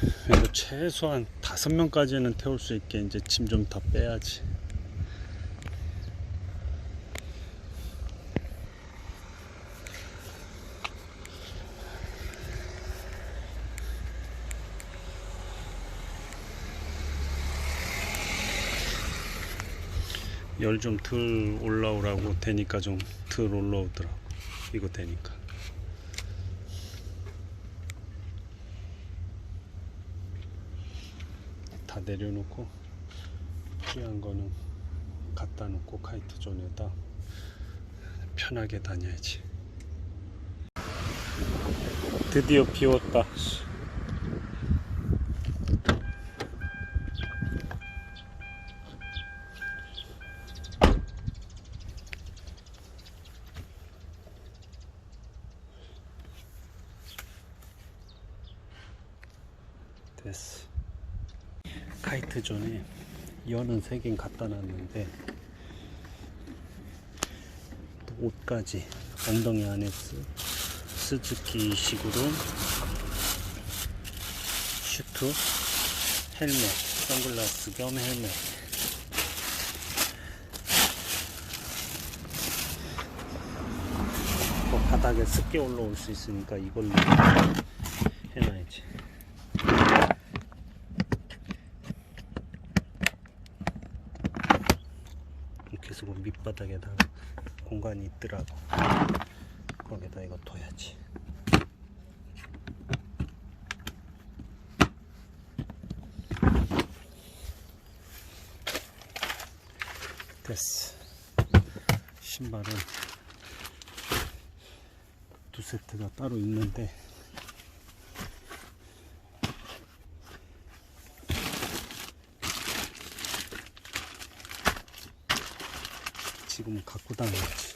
그래도 최소한 다섯 명까지는 태울 수 있게 이제 짐 좀 더 빼야지. 열 좀 덜 올라오라고 되니까 좀 덜 올라오더라고. 이거 되니까. 다 내려놓고 필요한 거는 갖다 놓고 카이트 존에다 편하게 다녀야지. 드디어 비 왔다. 됐어. 카이트 존에 연은 세 개는 갖다 놨는데 또 옷까지 엉덩이 안에 쓰, 스즈키 식으로 슈트, 헬멧, 선글라스 겸 헬멧. 또 바닥에 습게 올라올 수 있으니까 이걸로 해놔야지 해서 그 밑바닥에다가 공간이 있더라고 거기다 이거 둬야지. 됐어. 신발은 두 세트가 따로 있는데 지금 갖고 다녀야지.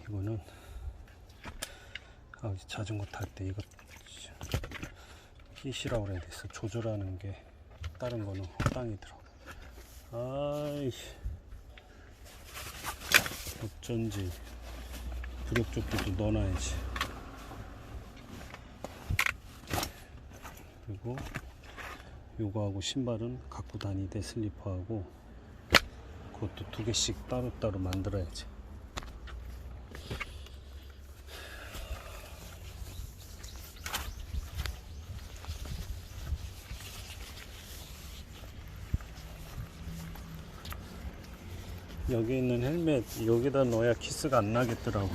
이거는 아 자전거 탈 때 이거 핏이라고 그래야 됐어. 조절하는 게 다른 거는 허당이더라고. 아이 어쩐지 부력조끼도 넣어놔야지. 그리고 요거하고 신발은 갖고 다니되 슬리퍼하고 그것도 두 개씩 따로따로 만들어야지. 여기 있는 헬멧 여기다 넣어야 키스가 안 나겠더라고.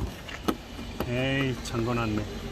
에이 잠궈놨네.